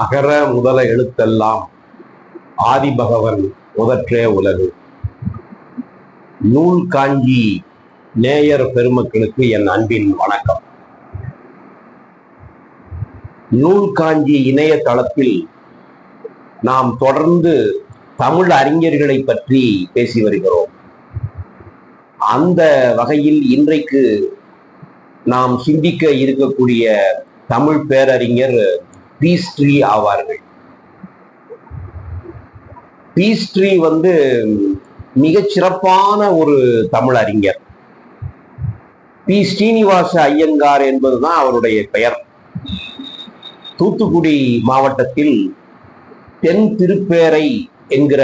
அகர முதல எழுத்தெல்லாம் ஆதிபகவன் முதற்றே உலகு. நூல் காஞ்சி நேயர் பெருமக்களுக்கு என் அன்பின் வணக்கம். நூல் காஞ்சி இணையதளத்தில் நாம் தொடர்ந்து தமிழ் அறிஞர்களை பற்றி பேசி வருகிறோம். அந்த வகையில் இன்றைக்கு நாம் சிந்திக்க இருக்கக்கூடிய தமிழ் பேரறிஞர் பீஸ் ட்ரீ ஆவார்கள். பீஸ் ட்ரீ வந்து மிகச் சிறப்பான ஒரு தமிழ் அறிஞர். பி. ஸ்ரீனிவாச ஐயங்கார் என்பதுதான் அவருடைய பெயர். தூத்துக்குடி மாவட்டத்தில் தென் திருப்பேரை என்கிற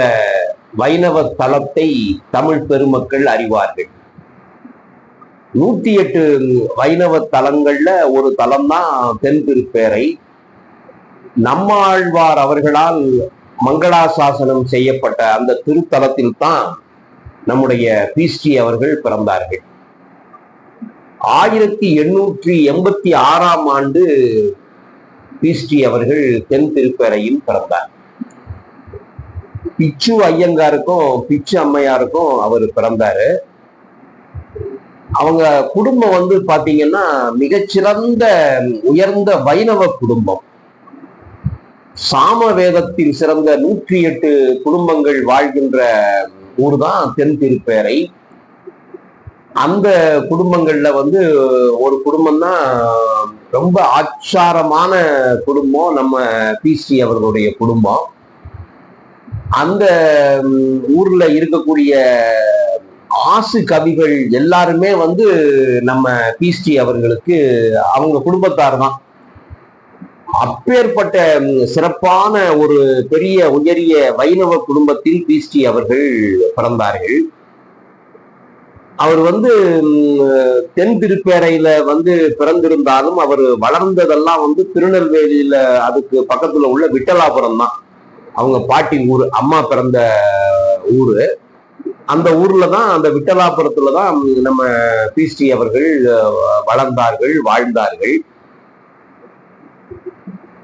வைணவ தலத்தை தமிழ் பெருமக்கள் அறிவார்கள். நூத்தி எட்டு வைணவ தலங்கள்ல ஒரு தலம் தான் தென் திருப்பேரை. நம்மாழ்வார் அவர்களால் மங்களாசாசனம் செய்யப்பட்ட அந்த திருத்தலத்தில் தான் நம்முடைய பிஸ்டி அவர்கள் பிறந்தார்கள். ஆயிரத்தி எண்ணூற்றி எண்பத்தி ஆறாம் ஆண்டு பிஸ்டி அவர்கள் தென் திருப்பறையில் பிறந்தார். பிச்சு ஐயங்காருக்கும் பிச்சு அம்மையாருக்கும் அவர் பிறந்தாரு. அவங்க குடும்பம் வந்து பாத்தீங்கன்னா மிகச்சிறந்த உயர்ந்த வைணவ குடும்பம். சாம வேதத்தில் சிறந்த நூற்றி எட்டு குடும்பங்கள் வாழ்கின்ற ஊர் தான் தென் திருப்பேரை. அந்த குடும்பங்கள்ல வந்து ஒரு குடும்பம் தான் ரொம்ப ஆச்சாரமான குடும்பம் நம்ம பிசி அவர்களுடைய குடும்பம். அந்த ஊர்ல இருக்கக்கூடிய ஆசு கவிகள் எல்லாருமே வந்து நம்ம பிஸ்டி அவர்களுக்கு அவங்க குடும்பத்தார் தான் அப்பேற்பட்ட சிறப்பான ஒரு பெரிய உயரிய வைணவ குடும்பத்தில் பீஸ்டி அவர்கள் பிறந்தார்கள். அவர் வந்து தென் திருப்பேரையில வந்து பிறந்திருந்தாலும் அவர் வளர்ந்ததெல்லாம் வந்து திருநெல்வேலியில அதுக்கு பக்கத்துல உள்ள விட்டலாபுரம் தான். அவங்க பாட்டி ஊர் அம்மா பிறந்த ஊரு. அந்த ஊர்ல தான் அந்த விட்டலாபுரத்துல தான் நம்ம பிஸ்டி அவர்கள் வளர்ந்தார்கள் வாழ்ந்தார்கள்.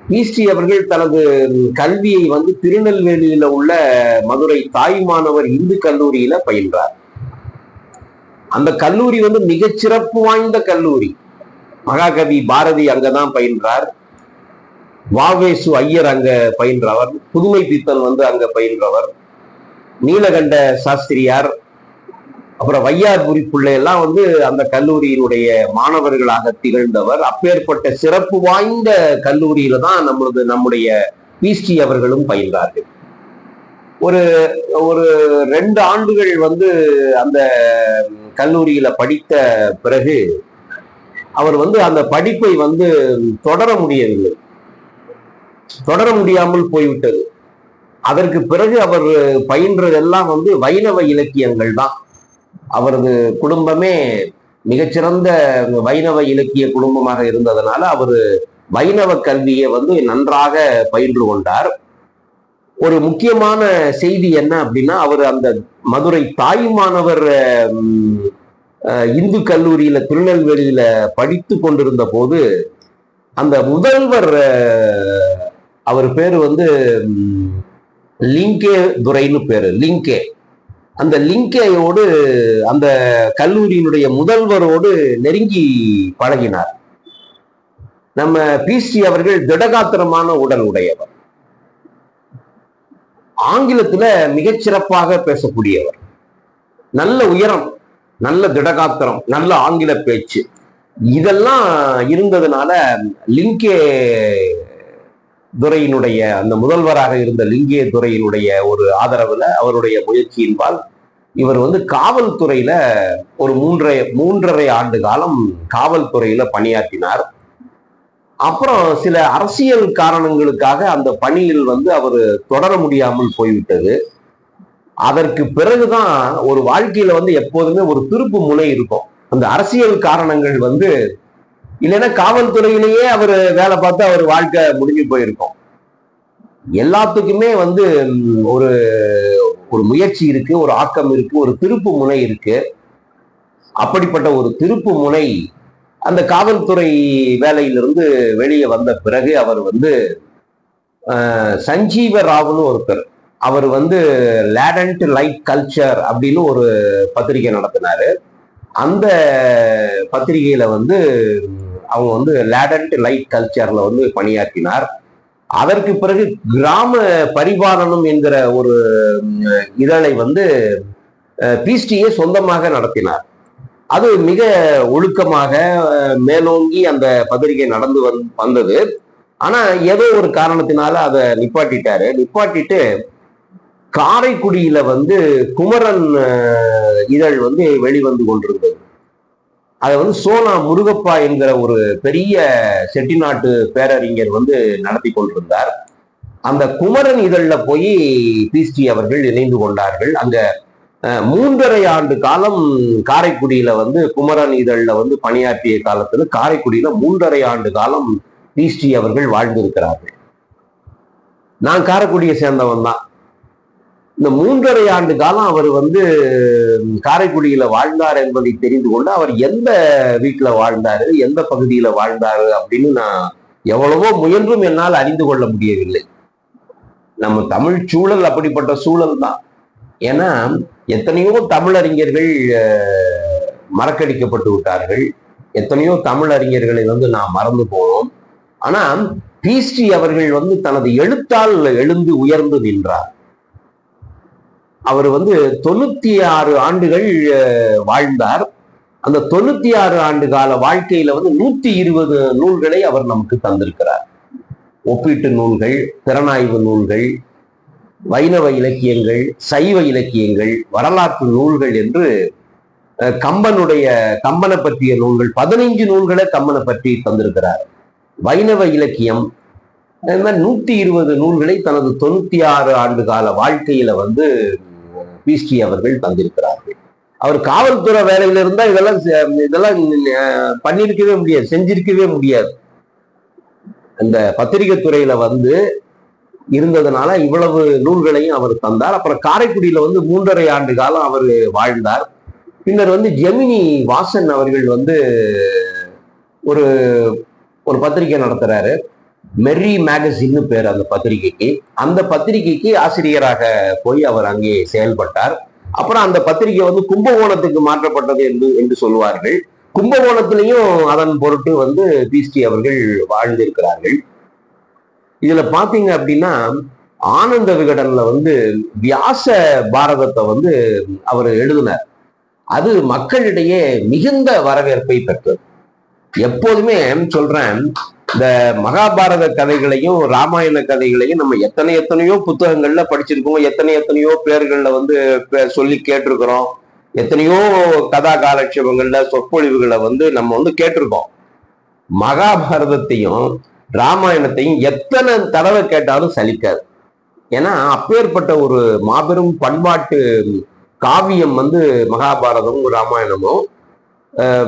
ஈஸ்டி அவர்கள் தனது கல்வியை வந்து திருநெல்வேலியில உள்ள மதுரை தாய்மானவர் இந்து கல்லூரியில பயின்றார். அந்த கல்லூரி வந்து மிகச்சிறப்பு வாய்ந்த கல்லூரி. மகாகவி பாரதி அங்கதான் பயின்றார். வாவேசு ஐயர் அங்க பயின்றவர். புதுமை பித்தன் வந்து அங்க பயின்றவர். நீலகண்ட சாஸ்திரியார். அப்புறம் வையாபுரி பிள்ளையெல்லாம் வந்து அந்த கல்லூரியினுடைய மாணவர்களாக திகழ்ந்தவர். அப்பேற்பட்ட சிறப்பு வாய்ந்த கல்லூரியில தான் நம்மளது நம்முடைய பிஸ்டி அவர்களும் பயின்றார்கள். ஒரு ஒரு ரெண்டு ஆண்டுகள் வந்து அந்த கல்லூரியில படித்த பிறகு அவர் வந்து அந்த படிப்பை வந்து தொடர முடியவில்லை. தொடர முடியாமல் போய்விட்டது. அதற்கு பிறகு அவர் பயின்றதெல்லாம் வந்து வைணவ இலக்கியங்கள் தான். அவரது குடும்பமே மிகச்சிறந்த வைணவ இலக்கிய குடும்பமாக இருந்ததுனால அவர் வைணவ கல்வியை வந்து நன்றாக பயின்று கொண்டார். ஒரு முக்கியமான செய்தி என்ன அப்படின்னா அவர் அந்த மதுரை தாய்மானவர் இந்து கல்லூரியில திருநெல்வேலியில படித்து கொண்டிருந்த போது அந்த முதல்வர் அவர் பேரு வந்து லிங்கே துரைன்னு பேரு லிங்கே. அந்த லிங்கையோடு அந்த கல்லூரியினுடைய முதல்வரோடு நெருங்கி பழகினார். நம்ம பிசி அவர்கள் திடகாத்திரமான உடல் உடையவர். ஆங்கிலத்துல மிகச்சிறப்பாக பேசக்கூடியவர். நல்ல உயரம் நல்ல திடகாத்திரம் நல்ல ஆங்கில பேச்சு. இதெல்லாம் இருந்ததுனால லிங்கே துறையினுடைய அந்த முதல்வராக இருந்த லிங்கே துறையினுடைய ஒரு ஆதரவுல அவருடைய முயற்சியின்பால் இவர் வந்து காவல்துறையில ஒரு மூன்றரை மூன்றரை ஆண்டு காலம் காவல்துறையில பணியாற்றினார். அப்புறம் சில அரசியல் காரணங்களுக்காக அந்த பணியில் வந்து அவர் தொடர முடியாமல் போய்விட்டது. அதற்கு பிறகுதான் ஒரு வாழ்க்கையில வந்து எப்போதுமே ஒரு திருப்பு முனை இருக்கும். அந்த அரசியல் காரணங்கள் வந்து இல்லைன்னா காவல்துறையிலேயே அவர் வேலை பார்த்து அவர் வாழ்க்கை முடிஞ்சு போயிருக்கும். எல்லாத்துக்குமே வந்து ஒரு ஒரு முயற்சி இருக்கு ஒரு ஆக்கம் இருக்கு ஒரு திருப்பு முனை இருக்கு. அப்படிப்பட்ட ஒரு திருப்பு முனை அந்த காவல்துறை வேலையிலிருந்து வெளியே வந்த பிறகு அவர் வந்து சஞ்சீவ ராவ்னு ஒருத்தர். அவர் வந்து லேடன்ட் லைட் கல்ச்சர் அப்படின்னு ஒரு பத்திரிகை நடத்தினாரு. அந்த பத்திரிகையில வந்து அவங்க வந்து லேடன்ட் லைட் கல்ச்சர்ல வந்து பணியாற்றினார். அதற்கு பிறகு கிராம பரிபாலனம் என்கிற ஒரு இதழை வந்து பிஸ்டியே சொந்தமாக நடத்தினார். அது மிக ஒழுக்கமாக மேலோங்கி அந்த பத்திரிகை நடந்து வந் வந்தது. ஆனா ஏதோ ஒரு காரணத்தினால அதை நிப்பாட்டிட்டாரு. நிப்பாட்டிட்டு காரைக்குடியில வந்து குமரன் இதழ் வந்து வெளிவந்து கொண்டிருந்தது. அதை வந்து சோனா முருகப்பா என்கிற ஒரு பெரிய செட்டிநாட்டு பேரறிஞர் வந்து நடத்தி கொண்டிருந்தார். அந்த குமரன் இதழில் போய் பிஸ்டி அவர்கள் இணைந்து கொண்டார்கள். அங்க அஹ், மூன்றரை ஆண்டு காலம் காரைக்குடியில வந்து குமரன் இதழில் வந்து பணியாற்றிய காலத்துல காரைக்குடியில மூன்றரை ஆண்டு காலம் பிஸ்டி அவர்கள் வாழ்ந்திருக்கிறார்கள். நான் காரைக்குடியை சேர்ந்தவன் தான் இந்த மூன்றரை ஆண்டு காலம் அவர் வந்து காரைக்குடியில வாழ்ந்தார் என்பதை தெரிந்து கொண்டு அவர் எந்த வீட்டுல வாழ்ந்தாரு எந்த பகுதியில வாழ்ந்தாரு அப்படின்னு நான் எவ்வளவோ முயன்றும் என்னால் அறிந்து கொள்ள முடியவில்லை. நம்ம தமிழ் சூழல் அப்படிப்பட்ட சூழல் தான். ஏன்னா எத்தனையோ தமிழறிஞர்கள் மறக்கடிக்கப்பட்டு விட்டார்கள். எத்தனையோ தமிழறிஞர்களை வந்து நாம் மறந்து போனோம். ஆனா பீஸ்டி அவர்கள் வந்து தனது எழுத்தால் எழுந்து உயர்ந்து நின்றார். அவர் வந்து தொண்ணூத்தி ஆறு ஆண்டுகள் வாழ்ந்தார். அந்த தொண்ணூத்தி ஆறு ஆண்டு கால வாழ்க்கையில வந்து நூத்தி இருபது நூல்களை அவர் நமக்கு தந்திருக்கிறார். ஒப்பீட்டு நூல்கள் திறனாய்வு நூல்கள் வைணவ இலக்கியங்கள் சைவ இலக்கியங்கள் வரலாற்று நூல்கள் என்று கம்பனுடைய கம்பனை பற்றிய நூல்கள் பதினைஞ்சு நூல்களை கம்பனை பற்றி தந்திருக்கிறார். வைணவ இலக்கியம் நூத்தி இருபது நூல்களை தனது தொண்ணூத்தி ஆறு ஆண்டு கால வாழ்க்கையில வந்து பிஸ்டி அவர்கள் தந்திருக்கிறார்கள். அவர் காவல்துறை வேலையில இருந்தா இதெல்லாம் இதெல்லாம் பண்ணியிருக்கவே முடியாது செஞ்சிருக்கவே முடியாது. அந்த பத்திரிகை துறையில வந்து இருந்ததுனால இவ்வளவு நூல்களையும் அவர் தந்தார். அப்புறம் காரைக்குடியில வந்து மூன்றரை ஆண்டு காலம் அவர் வாழ்ந்தார். பின்னர் வந்து ஜெமினி வாசன் அவர்கள் வந்து ஒரு ஒரு பத்திரிகை நடத்துறாரு. மெர்ரி மேகசின்னு பேர் அந்த பத்திரிகைக்கு. அந்த பத்திரிகைக்கு ஆசிரியராக போய் அவர் அங்கே செயல்பட்டார். அப்புறம் அந்த பத்திரிகை வந்து கும்பகோணத்துக்கு மாற்றப்பட்டது என்று என்று சொல்வார்கள். கும்பகோணத்திலையும் அதன் பொருட்டு வந்து பிஸ்டி அவர்கள் வாழ்ந்திருக்கிறார்கள். இதுல பாத்தீங்க அப்படின்னா ஆனந்த விகடன்ல வந்து வியாச பாரதத்தை வந்து அவர் எழுதினார். அது மக்களிடையே மிகுந்த வரவேற்பை பெற்றது. எப்போதுமே சொல்றேன் இந்த மகாபாரத கதைகளையும் ராமாயண கதைகளையும் நம்ம எத்தனை எத்தனையோ புத்தகங்கள்ல படிச்சிருக்கோம். எத்தனை எத்தனையோ பேர்கள்ல வந்து சொல்லி கேட்டிருக்கிறோம். எத்தனையோ கதா காலட்சேபங்கள்ல சொற்பொழிவுகளை வந்து நம்ம வந்து கேட்டிருக்கோம். மகாபாரதத்தையும் ராமாயணத்தையும் எத்தனை தடவை கேட்டாலும் சலிக்காது. ஏன்னா அப்பேற்பட்ட ஒரு மாபெரும் பண்பாட்டு காவியம் வந்து மகாபாரதமும் ராமாயணமும்.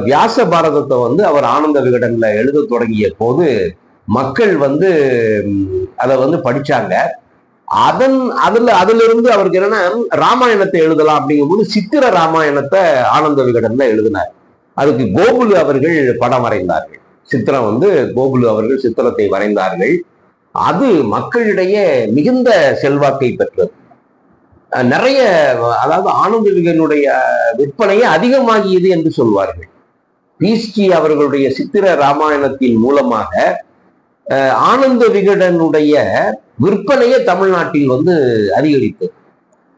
வியாச பாரதத்தை வந்து அவர் ஆனந்த விகடன்ல எழுத தொடங்கிய போது மக்கள் வந்து அதை வந்து படிச்சாங்க. அதன் அதுல அதுல இருந்து அவருக்கு என்னன்னா ராமாயணத்தை எழுதலாம் அப்படிங்கும்போது சித்திர ராமாயணத்தை ஆனந்த விகடன்ல எழுதினார். அதுக்கு கோகுலு அவர்கள் படம் வரைந்தார்கள். சித்திரம் வந்து கோகுலு அவர்கள் சித்திரத்தை வரைந்தார்கள். அது மக்களிடையே மிகுந்த செல்வாக்கை பெற்றது. நிறைய அதாவது ஆனந்த விகடனுடைய விற்பனையே அதிகமாகியது என்று சொல்வார்கள். பீஸ்கி அவர்களுடைய சித்திர ராமாயணத்தின் மூலமாக ஆனந்த விகடனுடைய விற்பனையே தமிழ்நாட்டில் வந்து அதிகரித்தது.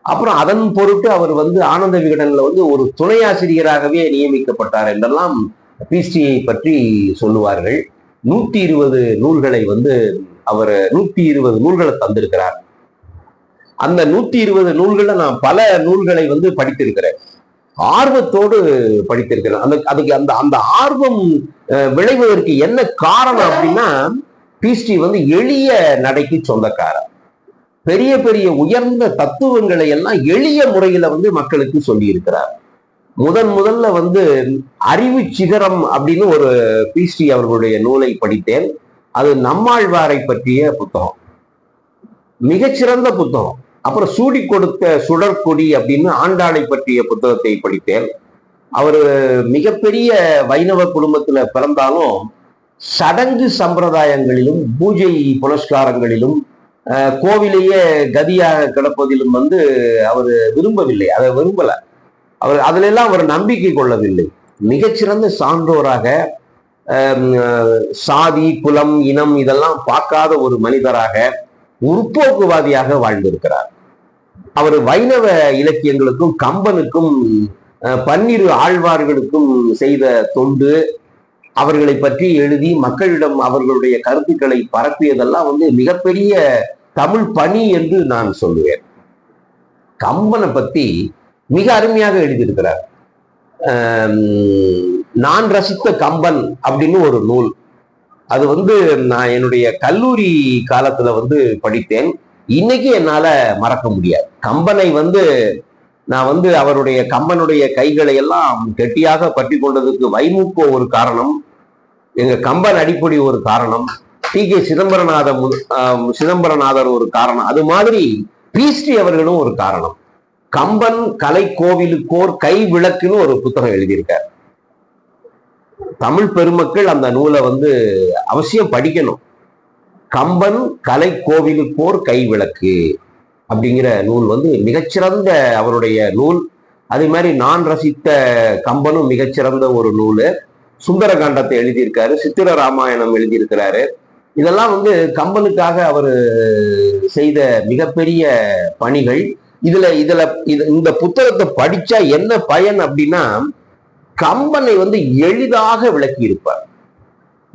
அப்புறம் அதன் பொருட்டு அவர் வந்து ஆனந்த விகடனில் வந்து ஒரு துணை ஆசிரியராகவே நியமிக்கப்பட்டார் என்றெல்லாம் பிஸ்டியை பற்றி சொல்லுவார்கள். நூற்றி இருபது நூல்களை வந்து அவர் நூற்றி இருபது நூல்களை தந்திருக்கிறார். அந்த நூத்தி இருபது நூல்கள்ல நான் பல நூல்களை வந்து படித்திருக்கிறேன். ஆர்வத்தோடு படித்திருக்கிறேன். அந்த அதுக்கு அந்த அந்த ஆர்வம் விளைவதற்கு என்ன காரணம் அப்படின்னா பிஸ்டி வந்து எளிய நடைக்கு சொந்தக்காரர். பெரிய பெரிய உயர்ந்த தத்துவங்களை எல்லாம் எளிய முறையில வந்து மக்களுக்கு சொல்லி இருக்கிறார் முதன் முதல்ல வந்து அறிவு சிகரம் அப்படின்னு ஒரு பிஸ்டி அவர்களுடைய நூலை படித்தேன். அது நம்மாழ்வாரை பற்றிய புத்தகம். மிகச்சிறந்த புத்தகம். அப்புறம் சூடி கொடுத்த சுடற்கொடி அப்படின்னு ஆண்டாளை பற்றிய புத்தகத்தை படித்தேன். அவர் மிகப்பெரிய வைணவ குடும்பத்துல பிறந்தாலும் சடங்கு சம்பிரதாயங்களிலும் பூஜை புனஸ்காரங்களிலும் கோவிலையே கதியாக கிடப்பதிலும் வந்து அவர் விரும்பவில்லை. அதை விரும்பல. அவர் அதிலெல்லாம் அவர் நம்பிக்கை கொள்ளவில்லை. மிகச்சிறந்த சான்றோராக சாதி குலம் இனம் இதெல்லாம் பார்க்காத ஒரு மனிதராக முற்போக்குவாதியாக வாழ்ந்திருக்கிறார். அவர் வைணவ இலக்கியங்களுக்கும் கம்பனுக்கும் பன்னிரு ஆழ்வார்களுக்கும் செய்த தொண்டு அவர்களை பற்றி எழுதி மக்களிடம் அவர்களுடைய கருத்துக்களை பரப்பியதெல்லாம் வந்து மிகப்பெரிய தமிழ் பணி என்று நான் சொல்லுவேன். கம்பனை பத்தி மிக அருமையாக எழுதியிருக்கிறார். நான் ரசித்த கம்பன் அப்படின்னு ஒரு நூல். அது வந்து நான் என்னுடைய கல்லூரி காலத்துல வந்து படித்தேன். இன்னைக்கு என்னால மறக்க முடியாது. கம்பனை வந்து நான் வந்து அவருடைய கம்பனுடைய கைகளை எல்லாம் கெட்டியாக பற்றி கொண்டதுக்கு வைமுக்கோ ஒரு காரணம் எங்க கம்பன் அடிப்படை ஒரு காரணம் டி கே. சிதம்பரநாத ஆஹ் சிதம்பரநாதர் ஒரு காரணம் அது மாதிரி பிஸ்டி அவர்களும் ஒரு காரணம். கம்பன் கலை கோவிலுக்கோர் கை விளக்குன்னு ஒரு புத்தகம் எழுதியிருக்கார். தமிழ் பெருமக்கள் அந்த நூலை வந்து அவசியம் படிக்கணும். கம்பன் கலை கோவிலுக்கோர் கை விளக்கு அப்படிங்கிற நூல் வந்து மிகச்சிறந்த அவருடைய நூல். அதே மாதிரி நான் ரசித்த கம்பனும் மிகச்சிறந்த ஒரு நூல். சுந்தரகாண்டத்தை எழுதியிருக்காரு சித்திர ராமாயணம் எழுதியிருக்கிறாரு. இதெல்லாம் வந்து கம்பனுக்காக அவர் செய்த மிகப்பெரிய பணிகள். இதுல இதுல இது- இந்த புத்தகத்தை படிச்சா என்ன பயன் அப்படின்னா கம்பனை வந்து எளிதாக விளக்கி இருப்பார்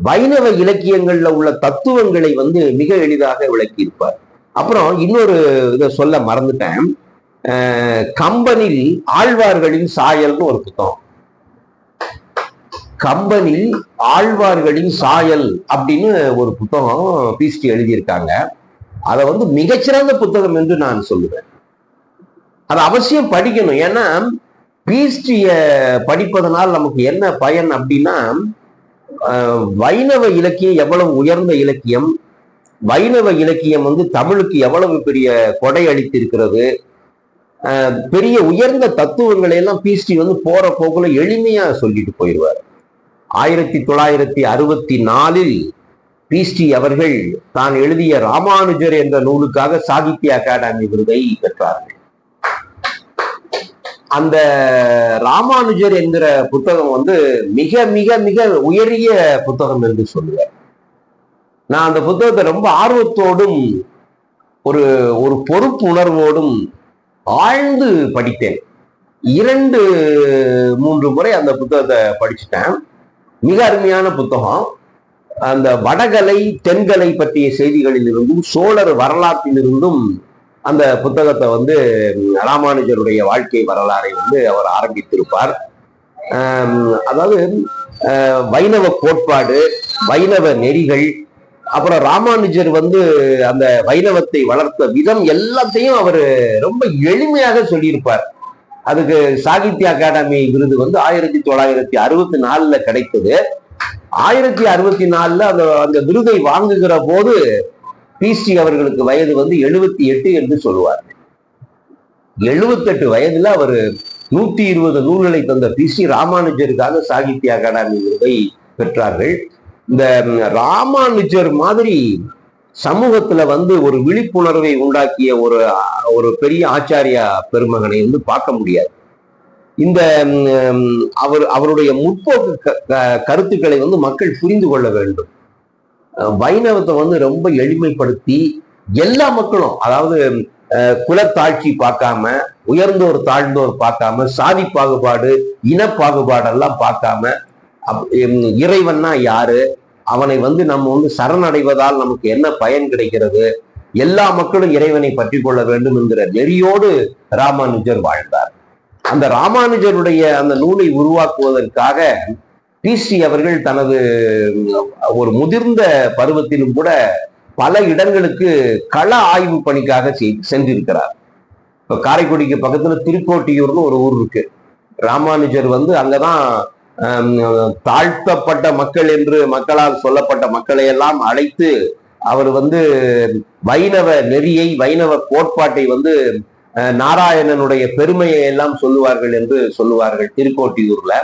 வைணவ இலக்கியங்கள்ல உள்ள தத்துவங்களை வந்து மிக எளிதாக விளக்கி இருப்பார் அப்புறம் இன்னொரு இதை சொல்ல மறந்துட்டேன். கம்பனில் ஆழ்வார்களின் சாயல்னு ஒரு புத்தகம். கம்பனில் ஆழ்வார்களின் சாயல் அப்படின்னு ஒரு புத்தகம் பிஸ்டி எழுதியிருக்காங்க. அதை வந்து மிகச்சிறந்த புத்தகம் என்று நான் சொல்லுவேன். அதை அவசியம் படிக்கணும். ஏன்னா பீஸ்டிய படிப்பதனால் நமக்கு என்ன பயன் அப்படின்னா வைணவ இலக்கியம் எவ்வளவு உயர்ந்த இலக்கியம்? வைணவ இலக்கியம் வந்து தமிழுக்கு எவ்வளவு பெரிய கொடை அளித்திருக்கிறது? பெரிய உயர்ந்த தத்துவங்களை எல்லாம் பிஸ்டி வந்து போற போக்குல எளிமையா சொல்லிட்டு போயிடுவார் ஆயிரத்தி தொள்ளாயிரத்தி அறுபத்தி நாலில் பிஸ்டி அவர்கள் தான் எழுதிய ராமானுஜர் என்ற நூலுக்காக சாகித்ய அகாடமி விருதை பெற்றார்கள். அந்த ராமானுஜர் என்கிற புத்தகம் வந்து மிக மிக மிக உயரிய புத்தகம் என்று சொல்லுவேன் நான் அந்த புத்தகத்தை ரொம்ப ஆர்வத்தோடும் ஒரு ஒரு பொறுப்பு உணர்வோடும் ஆழ்ந்து படித்தேன். இரண்டு மூன்று முறை அந்த புத்தகத்தை படிச்சுட்டேன். மிக அருமையான புத்தகம். அந்த வடகலை தென்கலை பற்றிய செய்திகளில் இருந்தும் சோழர் வரலாற்றிலிருந்தும் அந்த புத்தகத்தை வந்து ராமானுஜருடைய வாழ்க்கை வரலாறை வந்து அவர் ஆரம்பித்திருப்பார். அதாவது வைணவ கோட்பாடு வைணவ நெறிகள் அப்புறம் ராமானுஜர் வந்து அந்த வைணவத்தை வளர்த்த விதம் எல்லாத்தையும் அவர் ரொம்ப எளிமையாக சொல்லியிருப்பார். அதுக்கு சாகித்ய அகாடமி விருது வந்து ஆயிரத்தி தொள்ளாயிரத்தி அறுபத்தி நாலுல கிடைத்தது. ஆயிரத்தி அறுபத்தி நாலுல அந்த அந்த விருதை வாங்குகிற போது பிஸ்டி அவர்களுக்கு வயது வந்து எழுபத்தி எட்டு என்று சொல்லுவார். எழுபத்தெட்டு வயதுல அவர் நூத்தி இருபது நூல்களை தந்த பி சி ராமானுஜருக்காக சாகித்ய அகாடமி விருதை பெற்றார்கள். இந்த ராமானுஜர் மாதிரி சமூகத்துல வந்து ஒரு விழிப்புணர்வை உண்டாக்கிய ஒரு ஒரு பெரிய ஆச்சாரியா பெருமகனை வந்து பார்க்க முடியாது. இந்த அவர் அவருடைய முற்போக்கு க- க- கருத்துக்களை வந்து மக்கள் புரிந்து கொள்ள வேண்டும். வைணவத்தை வந்து ரொம்ப எளிமைப்படுத்தி எல்லா மக்களும் அதாவது அஹ், குலத்தாட்சி பார்க்காம உயர்ந்தோர் தாழ்ந்தோர் பார்க்காம சாதி பாகுபாடு இன பாகுபாடெல்லாம் பார்க்காம இறைவன்னா யாரு? அவனை வந்து நம்ம வந்து சரணடைவதால் நமக்கு என்ன பயன் கிடைக்கிறது? எல்லா மக்களும் இறைவனை பற்றி கொள்ள வேண்டும் என்கிற நெறியோடு ராமானுஜர் வாழ்ந்தார். அந்த ராமானுஜருடைய அந்த நூலை உருவாக்குவதற்காக பிசி அவர்கள் தனது ஒரு முதிர்ந்த பருவத்திலும் கூட பல இடங்களுக்கு கள ஆய்வு பணிக்காக சென்றிருக்கிறார். இப்ப காரைக்குடிக்கு பக்கத்துல திருக்கோட்டியூர்னு ஒரு ஊர் இருக்கு. ராமானுஜர் வந்து அங்கதான் தாழ்த்தப்பட்ட மக்கள் என்று மக்களால் சொல்லப்பட்ட மக்களை எல்லாம் அழைத்து அவர் வந்து வைணவ நெறியை வைணவ கோட்பாட்டை வந்து நாராயணனுடைய பெருமையை எல்லாம் சொல்லுவார்கள் என்று சொல்லுவார்கள் திருக்கோட்டியூர்ல.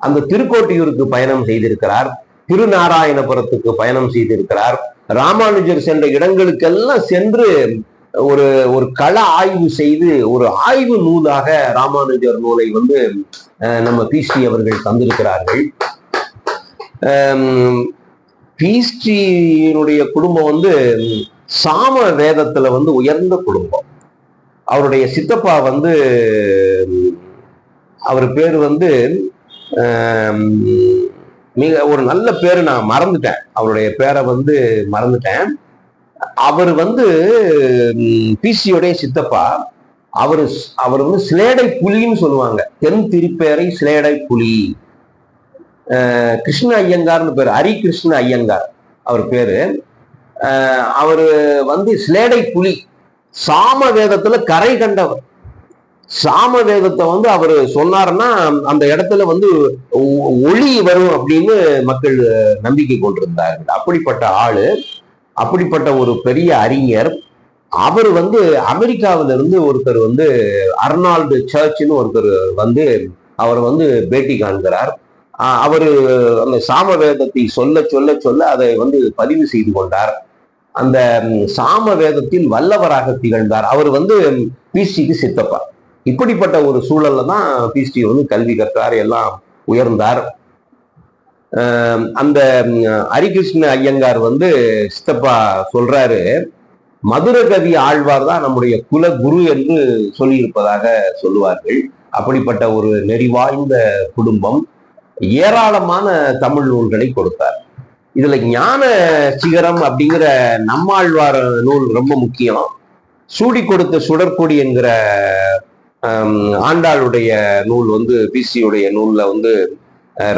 அந்த திருக்கோட்டியூருக்கு பயணம் செய்திருக்கிறார். திருநாராயணபுரத்துக்கு பயணம் செய்திருக்கிறார். ராமானுஜர் சென்ற இடங்களுக்கெல்லாம் சென்று ஒரு ஒரு கள ஆய்வு செய்து ஒரு ஆய்வு நூலாக ராமானுஜர் நூலை வந்து அஹ், நம்ம பிஸ்டி அவர்கள் தந்திருக்கிறார்கள். பிஸ்டியினுடைய குடும்பம் வந்து சாம வேதத்துல வந்து உயர்ந்த குடும்பம். அவருடைய சித்தப்பா வந்து அவர் பேர் வந்து மிக ஒரு நல்ல பேரு நான் மறந்துட்டேன். அவருடைய பேரை வந்து மறந்துட்டேன். அவர் வந்து பிசியோடைய சித்தப்பா. அவர் அவர் வந்து சிலேடை புலின்னு சொல்லுவாங்க. தென் திருப்பேரை சிலேடை புலி. அஹ் கிருஷ்ண ஐயங்கார்னு பேர். ஹரி கிருஷ்ண ஐயங்கார் அவர் பேரு. அவர் வந்து சிலேடை புலி. சாம வேதத்துல கரை கண்டவர். சாம வேதத்தை வந்து அவர் சொன்னாருன்னா அந்த இடத்துல வந்து ஒளி வரும் அப்படின்னு மக்கள் நம்பிக்கை கொண்டிருந்தார்கள். அப்படிப்பட்ட ஆளு அப்படிப்பட்ட ஒரு பெரிய அறிஞர். அவர் வந்து அமெரிக்காவில இருந்து ஒருத்தர் வந்து அர்னால்டு சர்ச்னு ஒருத்தர் வந்து அவர் வந்து பேட்டி காண்கிறார். அவர் அந்த சாம வேதத்தை சொல்ல சொல்ல சொல்ல அதை வந்து பதிவு செய்து கொண்டார். அந்த சாம வேதத்தில் வல்லவராக திகழ்ந்தார். அவர் வந்து பிசிக்கு சித்தப்பா. இப்படிப்பட்ட ஒரு சூழல்ல தான் பிஸ்டி வந்து கல்வி கற்றார் எல்லாம் உயர்ந்தார். அந்த ஹரிகிருஷ்ண ஐயங்கார் வந்து சித்தப்பா சொல்றாரு மதுரகவி ஆழ்வார் தான் நம்முடைய குல குரு என்று சொல்லியிருப்பதாக சொல்லுவார்கள். அப்படிப்பட்ட ஒரு நெறிவாய்ந்த குடும்பம் ஏராளமான தமிழ் நூல்களை கொடுத்தார். இதுல ஞான சிகரம் அப்படிங்கிற நம்மாழ்வார் நூல் ரொம்ப முக்கியம். சூடி கொடுத்த சுடற்கொடி என்கிற ஆண்டாளுடைய நூல் வந்து பிசியுடைய நூல்ல வந்து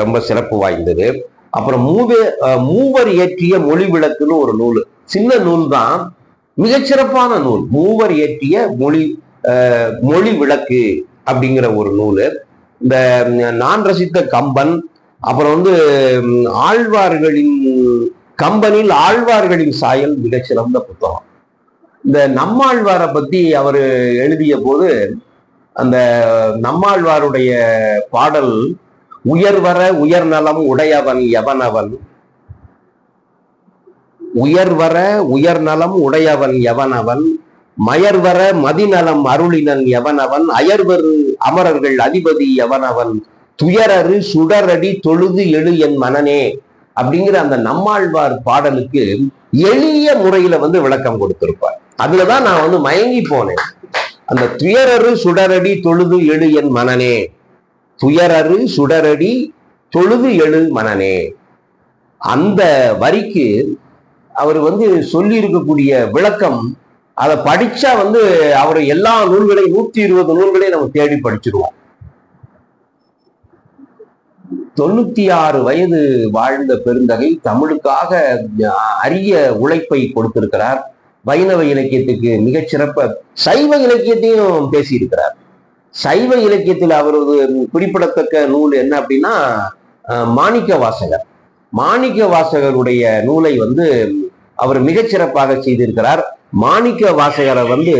ரொம்ப சிறப்பு வாய்ந்தது. அப்புறம் மூவே மூவர் இயற்றிய மொழி விளக்குன்னு ஒரு நூல். சின்ன நூல் தான் மிகச்சிறப்பான நூல். மூவர் இயற்றிய மொழி மொழி விளக்கு அப்படிங்கிற ஒரு நூல். இந்த நான் ரசித்த கம்பன் அப்புறம் வந்து ஆழ்வார்களின் கம்பனில் ஆழ்வார்களின் சாயல் மிகச்சிறந்த புத்தகம். இந்த நம்மாழ்வாரை பத்தி அவர் எழுதிய போது அந்த நம்மாழ்வாருடைய பாடல் உயர்வர உயர் நலம் உடையவன் எவனவன்? உயர்வர உயர் நலம் உடையவன் எவனவன்? மயர்வர மதிநலம் அருளினன் எவனவன்? அயர்வரு அமரர்கள் அதிபதி எவனவன்? துயரறு சுடரடி தொழுது எழு என் மனனே அப்படிங்கிற அந்த நம்மாழ்வார் பாடலுக்கு எளிய முறையில வந்து விளக்கம் கொடுத்திருப்பார். அதுலதான் நான் வந்து மயங்கி போனேன். அந்த துயரரு சுடரடி தொழுது எழு என் மனனே. துயரரு சுடரடி தொழுது எழு மனனே. அந்த வரிக்கு அவர் வந்து சொல்லி இருக்கக்கூடிய விளக்கம் அதை படிச்சா வந்து அவர் எல்லா நூல்களையும் நூத்தி இருபது நூல்களையும் நம்ம தேடி படிச்சிருவோம். தொண்ணூத்தி ஆறு வயது வாழ்ந்த பெருந்தகை தமிழுக்காக அரிய உழைப்பை கொடுத்திருக்கிறார். வைணவ இலக்கியத்துக்கு மிகச்சிறப்ப சைவ இலக்கியத்தையும் பேசியிருக்கிறார். சைவ இலக்கியத்தில் அவரது குறிப்பிடத்தக்க நூல் என்ன அப்படின்னா மாணிக்க வாசகர். மாணிக்க வாசகருடைய நூலை வந்து அவர் மிகச்சிறப்பாக செய்திருக்கிறார். மாணிக்க வாசகரை வந்து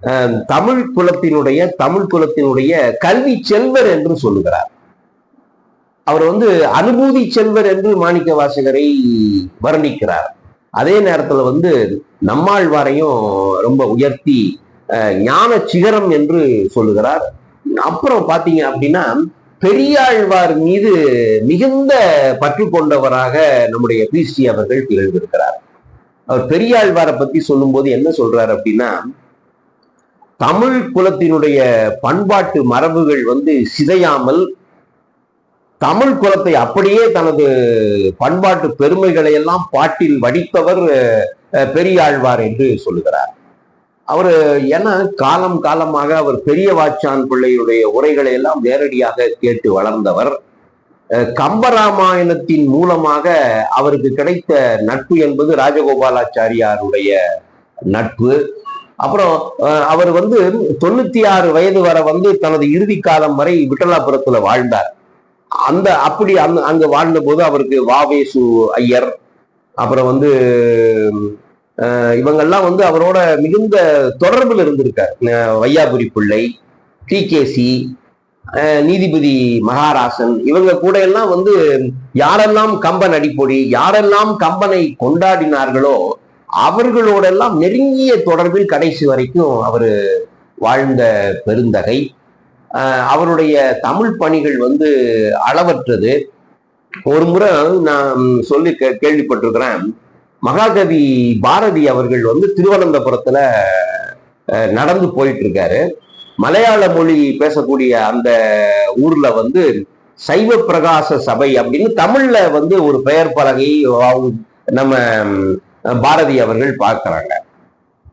அஹ், தமிழ் குலத்தினுடைய தமிழ் குலத்தினுடைய கல்வி செல்வர் என்று சொல்லுகிறார். அவர் வந்து அனுபூதி செல்வர் என்று மாணிக்க வாசகரை வர்ணிக்கிறார். அதே நேரத்துல வந்து நம்மாழ்வாரையும் ரொம்ப உயர்த்தி அஹ், ஞான சிகரம் என்று சொல்லுகிறார். அப்புறம் பாத்தீங்க அப்படின்னா பெரியாழ்வார் மீது மிகுந்த பற்று கொண்டவராக நம்முடைய பிசி அவர்கள் திகழ்ந்திருக்கிறார். அவர் பெரியாழ்வாரை பத்தி சொல்லும்போது என்ன சொல்றாரு அப்படின்னா தமிழ் குலத்தினுடைய பண்பாட்டு மரபுகள் வந்து சிதையாமல் தமிழ் குலத்தை அப்படியே தனது பண்பாட்டு பெருமைகளை எல்லாம் பாட்டில் வடித்தவர் பெரியாழ்வார் என்று சொல்லுகிறார். அவர் ஏன்னா காலம் காலமாக அவர் பெரிய வாச்சான் பிள்ளையுடைய உரைகளை எல்லாம் நேரடியாக கேட்டு வளர்ந்தவர். கம்பராமாயணத்தின் மூலமாக அவருக்கு கிடைத்த நட்பு என்பது ராஜகோபாலாச்சாரியாருடைய நட்பு. அப்புறம் அவர் வந்து தொண்ணூத்தி ஆறு வயது வரை வந்து தனது இறுதி காலம் வரை விட்டலாபுரத்துல வாழ்ந்தார். அந்த அப்படி அந்த அங்க வாழ்ந்த போது அவருக்கு வாவேசு ஐயர் அப்புறம் வந்து இவங்கெல்லாம் வந்து அவரோட மிகுந்த தொடர்பில் இருந்திருக்கார். வையாபுரி பிள்ளை டி கேசி நீதிபதி மகாராசன் இவங்க கூட எல்லாம் வந்து யாரெல்லாம் கம்பன் அடிப்பொடி யாரெல்லாம் கம்பனை கொண்டாடினார்களோ அவர்களோடெல்லாம் நெருங்கிய தொடர்பில் கடைசி வரைக்கும் அவர் வாழ்ந்த பெருந்தகை. அவருடைய தமிழ் பணிகள் வந்து அளவற்றது. ஒரு முறை நான் சொல்லி கே- கேள்விப்பட்டிருக்கிறேன். மகாகவி பாரதி அவர்கள் வந்து திருவனந்தபுரத்துல நடந்து போயிட்டு இருக்காரு மலையாள மொழி பேசக்கூடிய அந்த ஊர்ல வந்து சைவ பிரகாச சபை அப்படின்னு தமிழ்ல வந்து ஒரு பெயர் பலகை நம்ம பாரதி அவர்கள் பார்க்கிறாங்க.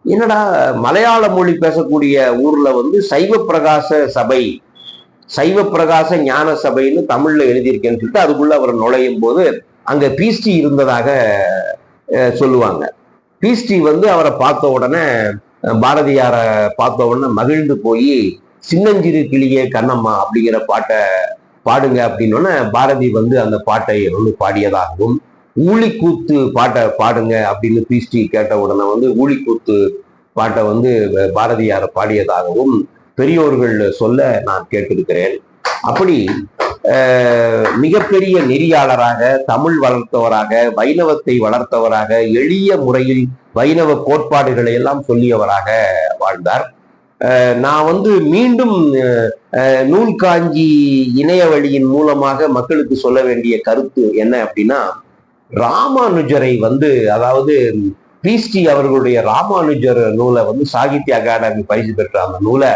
என்னடா மலையாள மொழி பேசக்கூடிய ஊர்ல வந்து சைவ பிரகாச சபை சைவ பிரகாச ஞான சபைன்னு தமிழ்ல எழுதியிருக்கேன்னு சொல்லிட்டு அதுக்குள்ள அவர் நுழையும் போது அங்க பிஸ்டி இருந்ததாக சொல்லுவாங்க. பிஸ்டி வந்து அவரை பார்த்த உடனே பாரதியாரை பார்த்த உடனே மகிழ்ந்து போய் சின்னஞ்சிறு கிளியே கண்ணம்மா அப்படிங்கிற பாட்டை பாடுங்க அப்படின்னோடனே பாரதி வந்து அந்த பாட்டை வந்து பாடியதாகவும் ஊழிக்கூத்து பாட்டை பாடுங்க அப்படின்னு பிஸ்டி கேட்ட உடனே வந்து ஊழிக்கூத்து பாட்டை வந்து பாரதியார் பாடியதாகவும் பெரியோர்கள் சொல்ல நான் கேட்டிருக்கிறேன். அப்படி மிகப்பெரிய நெறியாளராக தமிழ் வளர்த்தவராக வைணவத்தை வளர்த்தவராக எளிய முறையில் வைணவ கோட்பாடுகளை எல்லாம் சொல்லியவராக வாழ்ந்தார். நான் வந்து மீண்டும் நூல் காஞ்சி இணைய வழியின் மூலமாக மக்களுக்கு சொல்ல வேண்டிய கருத்து என்ன அப்படின்னா ராமானுஜரை வந்து அதாவது பிஸ்டி அவர்களுடைய ராமானுஜர் நூலை வந்து சாகித்ய அகாடமி பரிசு பெற்ற அந்த நூலை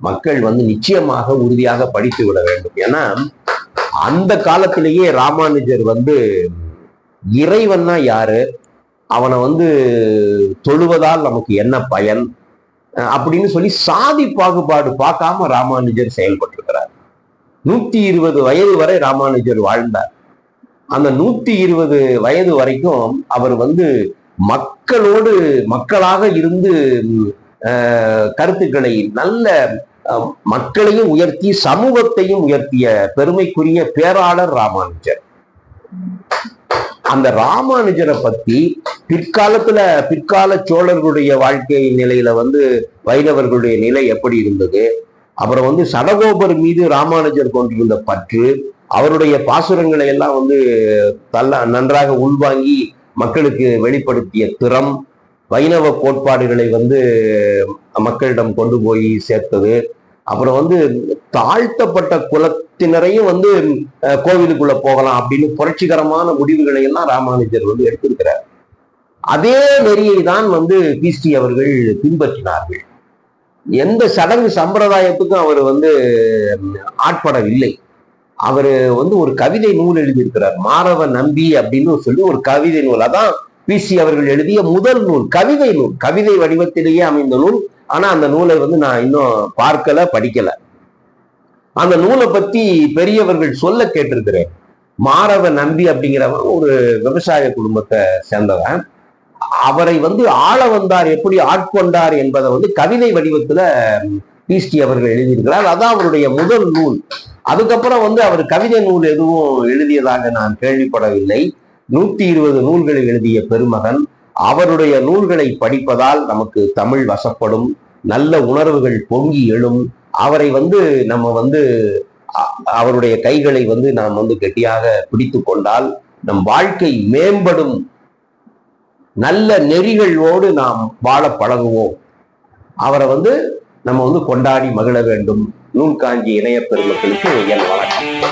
மக்கள் வந்து நிச்சயமாக உறுதியாக படித்து விட வேண்டும். ஏன்னா அந்த காலத்திலேயே ராமானுஜர் வந்து இறைவன்னா யாரு? அவனை வந்து தொழுவதால் நமக்கு என்ன பயன்? அப்படின்னு சொல்லி சாதி பாகுபாடு பார்க்காம ராமானுஜர் செயல்பட்டிருக்கிறார். நூத்தி இருபது வயது வரை ராமானுஜர் வாழ்ந்தார். அந்த நூத்தி இருபது வயது வரைக்கும் அவர் வந்து மக்களோடு மக்களாக இருந்து அஹ், கருத்துக்களை நல்ல மக்களையும் உயர்த்தி சமூகத்தையும் உயர்த்திய பெருமைக்குரிய பேராளர் ராமானுஜர். அந்த ராமானுஜரை பத்தி பிற்காலத்துல பிற்கால சோழர்களுடைய வாழ்க்கை நிலையில வந்து வைணவர்களுடைய நிலை எப்படி இருந்தது? அப்புறம் வந்து சடகோபர் மீது ராமானுஜர் கொண்டிருந்த பற்று அவருடைய பாசுரங்களை எல்லாம் வந்து தள்ள நன்றாக உள்வாங்கி மக்களுக்கு வெளிப்படுத்திய திறம் வைணவ கோட்பாடுகளை வந்து மக்களிடம் கொண்டு போய் சேர்த்தது. அப்புறம் வந்து தாழ்த்தப்பட்ட குலத்தினரையும் வந்து கோவிலுக்குள்ள போகலாம் அப்படின்னு புரட்சிகரமான முடிவுகளை எல்லாம் ராமானுஜர் வந்து எடுத்திருக்கிறார். அதே நெறியை தான் வந்து கிஸ்டி அவர்கள் பின்பற்றினார்கள். எந்த சடங்கு சம்பிரதாயத்துக்கும் அவர் வந்து ஆட்படவில்லை. அவர் வந்து ஒரு கவிதை நூல் எழுதியிருக்கிறார். மாறவ நம்பி அப்படின்னு சொல்லி ஒரு கவிதை நூல். அதான் பிசி அவர்கள் எழுதிய முதல் நூல் கவிதை நூல். கவிதை வடிவத்திலேயே அமைந்த நூல். ஆனா அந்த நூலை வந்து நான் இன்னும் பார்க்கல படிக்கல. அந்த நூலை பத்தி பெரியவர்கள் சொல்ல கேட்டிருக்கிறேன். மாறவ நம்பி அப்படிங்கிறவன் ஒரு விவசாய குடும்பத்தை சேர்ந்தவன். அவரை வந்து ஆள வந்தார் எப்படி ஆட்கொண்டார் என்பதை வந்து கவிதை வடிவத்துல பீஸ்டி அவர்கள் எழுதியிருக்கிறார். அதான் அவருடைய முதல் நூல். அதுக்கப்புறம் வந்து அவர் கவிதை நூல் எதுவும் எழுதியதாக நான் கேள்விப்படவில்லை. நூத்தி இருபது நூல்களை எழுதிய பெருமகன் அவருடைய நூல்களை படிப்பதால் நமக்கு தமிழ் வசப்படும் நல்ல உணர்வுகள் பொங்கி எழும். அவரை வந்து நம்ம வந்து அவருடைய கைகளை வந்து நாம் வந்து கெட்டியாக பிடித்து கொண்டால் நம் வாழ்க்கை மேம்படும். நல்ல நெறிகளோடு நாம் வாழ பழகுவோம். அவரை வந்து நம்ம வந்து கொண்டாடி மகிழ வேண்டும். நூல் காஞ்சி இணைய பெருமக்களுக்கு என் வணக்கம்.